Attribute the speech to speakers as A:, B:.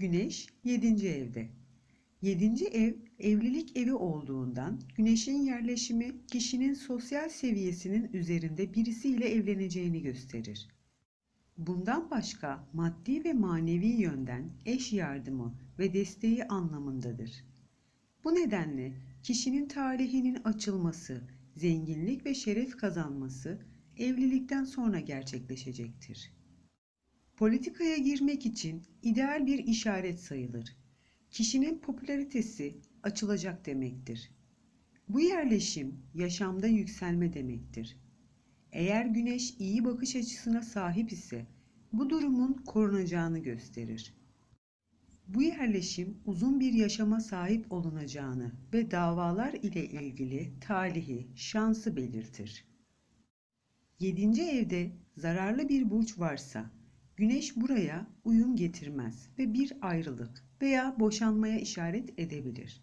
A: Güneş 7. evde. 7. ev evlilik evi olduğundan güneşin yerleşimi kişinin sosyal seviyesinin üzerinde birisiyle evleneceğini gösterir. Bundan başka maddi ve manevi yönden eş yardımı ve desteği anlamındadır. Bu nedenle kişinin talihinin açılması, zenginlik ve şeref kazanması evlilikten sonra gerçekleşecektir. Politikaya girmek için ideal bir işaret sayılır. Kişinin popülaritesi açılacak demektir. Bu yerleşim yaşamda yükselme demektir. Eğer güneş iyi bakış açısına sahip ise bu durumun korunacağını gösterir. Bu yerleşim uzun bir yaşama sahip olunacağını ve davalar ile ilgili talihi, şansı belirtir. 7. evde zararlı bir burç varsa güneş buraya uyum getirmez ve bir ayrılık veya boşanmaya işaret edebilir.